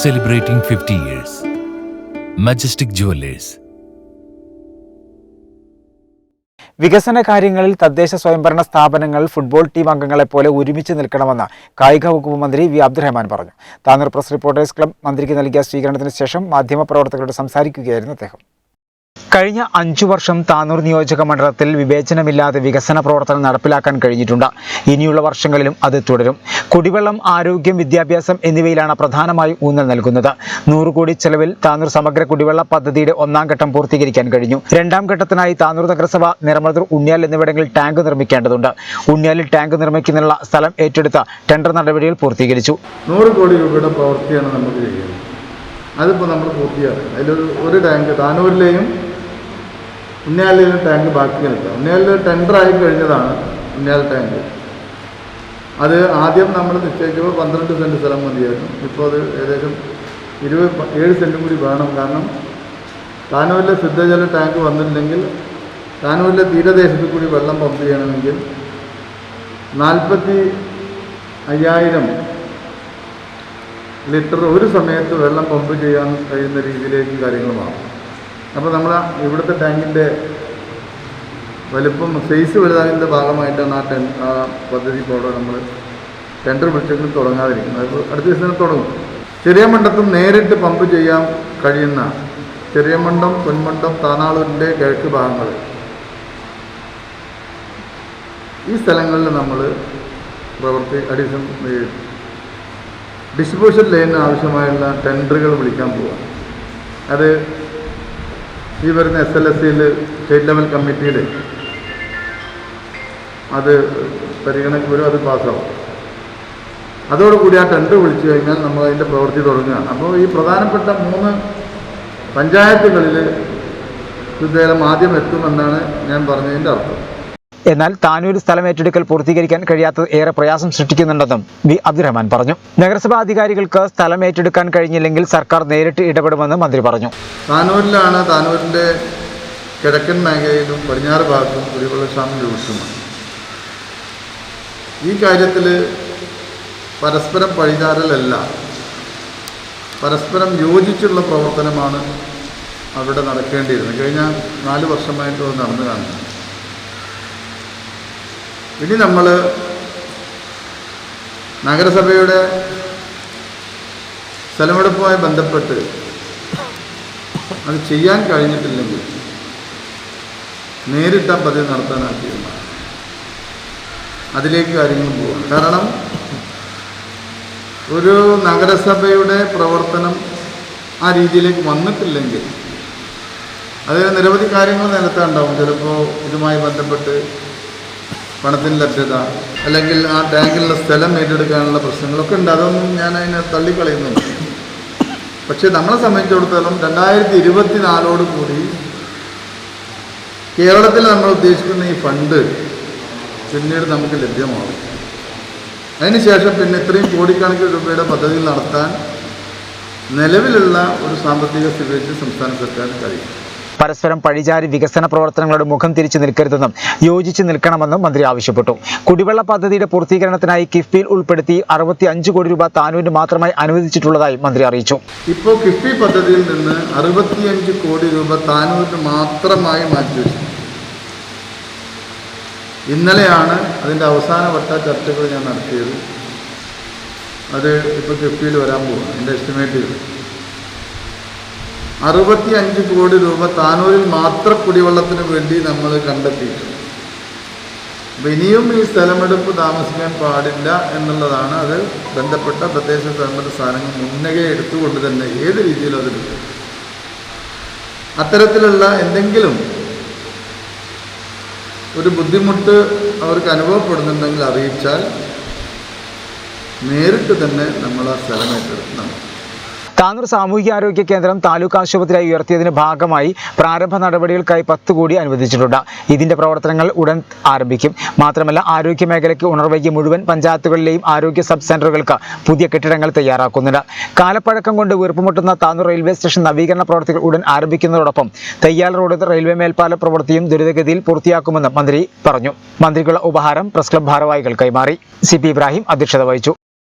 celebrating 50 years. Majestic Jewelers. വികസന കാര്യങ്ങളിൽ തദ്ദേശ സ്വയംഭരണ സ്ഥാപനങ്ങൾ ഫുട്ബോൾ ടീം അംഗങ്ങളെ പോലെ ഒരുമിച്ച് നിൽക്കണമെന്ന് കായിക വകുപ്പ് മന്ത്രി വി അബ്ദുറഹ്മാൻ പറഞ്ഞു താനൂർ പ്രസ് റിപ്പോർട്ടേഴ്സ് ക്ലബ് മന്ത്രിക്ക് നൽകിയ സ്വീകരണത്തിന് ശേഷം മാധ്യമപ്രവർത്തകരോട് സംസാരിക്കുകയായിരുന്നു അദ്ദേഹം കഴിഞ്ഞ അഞ്ചു വർഷം താനൂർ നിയോജക മണ്ഡലത്തിൽ വിവേചനമില്ലാതെ വികസന പ്രവർത്തനം നടപ്പിലാക്കാൻ കഴിഞ്ഞിട്ടുണ്ട്. ഇനിയുള്ള വർഷങ്ങളിലും അത് തുടരും. കുടിവെള്ളം ആരോഗ്യം വിദ്യാഭ്യാസം എന്നിവയിലാണ് പ്രധാനമായും ഊന്നൽ നൽകുന്നത്. നൂറ് കോടി ചെലവിൽ താനൂർ സമഗ്ര കുടിവെള്ള പദ്ധതിയുടെ ഒന്നാം ഘട്ടം പൂർത്തീകരിക്കാൻ കഴിഞ്ഞു. രണ്ടാം ഘട്ടത്തിനായി താനൂർ നഗരസഭ നിറമതൂർ ഉണ്ണിയാൽ എന്നിവിടങ്ങളിൽ ടാങ്ക് നിർമ്മിക്കേണ്ടതുണ്ട്. ഉണ്ണിയാലിൽ ടാങ്ക് നിർമ്മിക്കുന്നതിനുള്ള സ്ഥലം ഏറ്റെടുത്ത ടെൻഡർ നടപടികൾ പൂർത്തീകരിച്ചു. നൂറ് കോടി രൂപയുടെ പ്രവൃത്തിയാണ് നമുക്ക് ചെയ്യുന്നത് അതിപ്പോൾ നമ്മൾ പൂർത്തിയാക്കും അതിലൊരു ഒരു ടാങ്ക് താനൂരിലെയും ഉണ്ണിയാലിലെ ടാങ്ക് ബാക്കി നിൽക്കുക. ഉണ്ണിയാലിൽ ടെൻഡർ ആയി കഴിഞ്ഞതാണ് ഉണ്ണിയാൽ ടാങ്ക് അത് ആദ്യം നമ്മൾ നിശ്ചയിച്ചപ്പോൾ പന്ത്രണ്ട് സെന്റ് സ്ഥലം മതിയായിരുന്നു. ഇപ്പോൾ അത് ഏകദേശം ഇരുപത് ഏഴ് സെന്റും കൂടി വേണം. കാരണം താനൂരിലെ ശുദ്ധജല ടാങ്ക് വന്നില്ലെങ്കിൽ താനൂരിലെ തീരദേശത്ത് കൂടി വെള്ളം പമ്പ് ചെയ്യണമെങ്കിൽ നാൽപ്പത്തി അയ്യായിരം ലിറ്റർ ഒരു സമയത്ത് വെള്ളം പമ്പ് ചെയ്യാൻ കഴിയുന്ന രീതിയിലേക്ക് കാര്യങ്ങൾ മാറും അപ്പോൾ നമ്മൾ ഇവിടുത്തെ ടാങ്കിന്റെ വലുപ്പം സൈസ് വലുതാകുന്നതിന്റെ ഭാഗമായിട്ടാണ് ആ ടെൻ ആ പദ്ധതി ഇപ്പോൾ നമ്മൾ ടെൻഡർ വിളിച്ചെങ്കിലും തുടങ്ങാതിരിക്കുന്നത്. അത് അടുത്ത ദിവസം തുടങ്ങും. ചെറിയ മണ്ടത്തും നേരിട്ട് പമ്പ് ചെയ്യാൻ കഴിയുന്ന ചെറിയ മണ്ഡം പൊന്മണ്ടം താനാളൂരിന്റെ കിഴക്ക് ഭാഗങ്ങൾ ഈ സ്ഥലങ്ങളിൽ നമ്മൾ പ്രവർത്തി അഡീഷൻ ഡിസ്ട്രിബ്യൂഷൻ ലൈനിന് ആവശ്യമായുള്ള ടെൻഡറുകൾ വിളിക്കാൻ പോവുക അത് ഈ വരുന്ന എസ് എൽ എസ് സിയിൽ സ്റ്റേറ്റ് ലെവൽ കമ്മിറ്റിയിൽ അത് പരിഗണനയ്ക്ക് വരും അത് പാസ്സാവും. അതോടുകൂടി ആ ടെൻഡർ വിളിച്ചു കഴിഞ്ഞാൽ നമ്മൾ അതിന്റെ പ്രവൃത്തി തുടങ്ങുകയാണ്. അപ്പോൾ ഈ പ്രധാനപ്പെട്ട മൂന്ന് പഞ്ചായത്തുകളിൽ ശുദ്ധജലം ആദ്യം എത്തുമെന്നാണ് ഞാൻ പറഞ്ഞതിന്റെ അർത്ഥം. എന്നാൽ താനൂർ സ്ഥലം ഏറ്റെടുക്കൽ പൂർത്തീകരിക്കാൻ കഴിയാത്തത് ഏറെ പ്രയാസം സൃഷ്ടിക്കുന്നുണ്ടെന്നും വി അബ്ദുറഹ്മാൻ പറഞ്ഞു. നഗരസഭാ അധികാരികൾക്ക് സ്ഥലം ഏറ്റെടുക്കാൻ കഴിഞ്ഞില്ലെങ്കിൽ സർക്കാർ നേരിട്ട് ഇടപെടുമെന്ന് മന്ത്രി പറഞ്ഞു. താനൂരിലാണ് താനൂരിന്റെ കിഴക്കൻ മേഖലയിലും പടിഞ്ഞാറ് ഭാഗത്തും കുടിവെള്ളക്ഷാമം രൂക്ഷമാണ് ഈ കാര്യത്തിൽ പരസ്പരം പഴിചാരലല്ല പരസ്പരം യോജിച്ചുള്ള പ്രവർത്തനമാണ് അവിടെ നടക്കേണ്ടിയിരുന്നത്. കഴിഞ്ഞ നാല് വർഷമായിട്ട് അത് നടന്നു കാണുന്നത് ഇനി നമ്മൾ നഗരസഭയുടെ സ്ഥലമെടുപ്പുമായി ബന്ധപ്പെട്ട് അത് ചെയ്യാൻ കഴിഞ്ഞിട്ടില്ലെങ്കിൽ നേരിട്ട പദ്ധതി നടത്താനാണ് തീരുമാനം. അതിലേക്ക് കാര്യങ്ങൾ പോകാം കാരണം ഒരു നഗരസഭയുടെ പ്രവർത്തനം ആ രീതിയിലേക്ക് വന്നിട്ടില്ലെങ്കിൽ അതിൽ നിരവധി കാര്യങ്ങൾ നിലത്താണ്ടാവും ചിലപ്പോൾ ഇതുമായി ബന്ധപ്പെട്ട് പണത്തിന് ലഭ്യത അല്ലെങ്കിൽ ആ ടാങ്കിലുള്ള സ്ഥലം ഏറ്റെടുക്കാനുള്ള പ്രശ്നങ്ങളൊക്കെ ഉണ്ട്. അതൊന്നും ഞാൻ അതിനെ തള്ളിക്കളയുന്നുണ്ട്. പക്ഷേ നമ്മളെ സംബന്ധിച്ചിടത്തോളം രണ്ടായിരത്തി ഇരുപത്തിനാലോട് കൂടി കേരളത്തിൽ നമ്മൾ ഉദ്ദേശിക്കുന്ന ഈ ഫണ്ട് പിന്നീട് നമുക്ക് ലഭ്യമാവും അതിനുശേഷം പിന്നെ ഇത്രയും കോടിക്കണക്കിന് രൂപയുടെ പദ്ധതികൾ നടത്താൻ നിലവിലുള്ള ഒരു സാമ്പത്തിക സ്ഥിതി സംസ്ഥാന സർക്കാരിന് കഴിയും. പരസ്പരം പഴിചാരി വികസന പ്രവർത്തനങ്ങളുടെ മുഖം തിരിച്ചു നിൽക്കരുതെന്നും യോജിച്ച് നിൽക്കണമെന്നും മന്ത്രി ആവശ്യപ്പെട്ടു. കുടിവെള്ള പദ്ധതിയുടെ പൂർത്തീകരണത്തിനായി കിഫ്ബിയിൽ ഉൾപ്പെടുത്തി അറുപത്തി അഞ്ച് കോടി രൂപ താനൂരിന് മാത്രമായി അനുവദിച്ചിട്ടുള്ളതായി മന്ത്രി അറിയിച്ചു. ഇപ്പോൾ കിഫ്ബി പദ്ധതിയിൽ നിന്ന് അറുപത്തിയഞ്ച് കോടി രൂപ താനൂരിന് മാത്രമായി മാറ്റിവെച്ചു ഇന്നലെയാണ് അതിന്റെ അവസാനവട്ട ചർച്ചകൾ ഞാൻ നടത്തിയത്. അത് ഇപ്പോൾ കിഫ്ബിയിൽ വരാൻ പോകും എന്റെ എസ്റ്റിമേറ്റ് ചെയ്തു. അറുപത്തി അഞ്ച് കോടി രൂപ താനൂരിൽ മാത്രം കുടിവെള്ളത്തിന് വേണ്ടി നമ്മൾ കണ്ടെത്തിയിട്ടുണ്ട്. അപ്പം ഇനിയും ഈ സ്ഥലമെടുപ്പ് താമസിക്കാൻ പാടില്ല എന്നുള്ളതാണ് അത് ബന്ധപ്പെട്ട പ്രദേശ സ്വയംഭരണ സ്ഥാനങ്ങൾ മുന്നകെ എടുത്തുകൊണ്ട് തന്നെ ഏത് രീതിയിലും അത് അത്തരത്തിലുള്ള എന്തെങ്കിലും ഒരു ബുദ്ധിമുട്ട് അവർക്ക് അനുഭവപ്പെടുന്നുണ്ടെങ്കിൽ അറിയിച്ചാൽ നേരിട്ട് തന്നെ നമ്മൾ ആ സ്ഥലം ഏറ്റെടുക്കണം. താനൂർ സാമൂഹികാരോഗ്യ കേന്ദ്രം താലൂക്ക് ആശുപത്രിയായി ഉയർത്തിയതിന് ഭാഗമായി പ്രാരംഭ നടപടികൾക്കായി പത്ത് കോടി അനുവദിച്ചിട്ടുണ്ട്. ഇതിന്റെ പ്രവർത്തനങ്ങൾ ഉടൻ ആരംഭിക്കും. മാത്രമല്ല ആരോഗ്യ മേഖലയ്ക്ക് ഉണർവൈകി മുഴുവൻ പഞ്ചായത്തുകളിലെയും ആരോഗ്യ സബ് സെന്ററുകൾക്ക് പുതിയ കെട്ടിടങ്ങൾ തയ്യാറാക്കുന്നുണ്ട്. കാലപ്പഴക്കം കൊണ്ട് വീർപ്പുമുട്ടുന്ന താനൂർ റെയിൽവേ സ്റ്റേഷൻ നവീകരണ പ്രവർത്തികൾ ഉടൻ ആരംഭിക്കുന്നതോടൊപ്പം തയ്യാർ റോഡ് റെയിൽവേ മേൽപ്പാല പ്രവൃത്തിയും ദുരിതഗതിയിൽ പൂർത്തിയാക്കുമെന്ന് മന്ത്രി പറഞ്ഞു. മന്ത്രിക്കുള്ള ഉപഹാരം പ്രസ് ക്ലബ് ഭാരവാഹികൾ കൈമാറി. സി ഇബ്രാഹിം അധ്യക്ഷത വഹിച്ചു.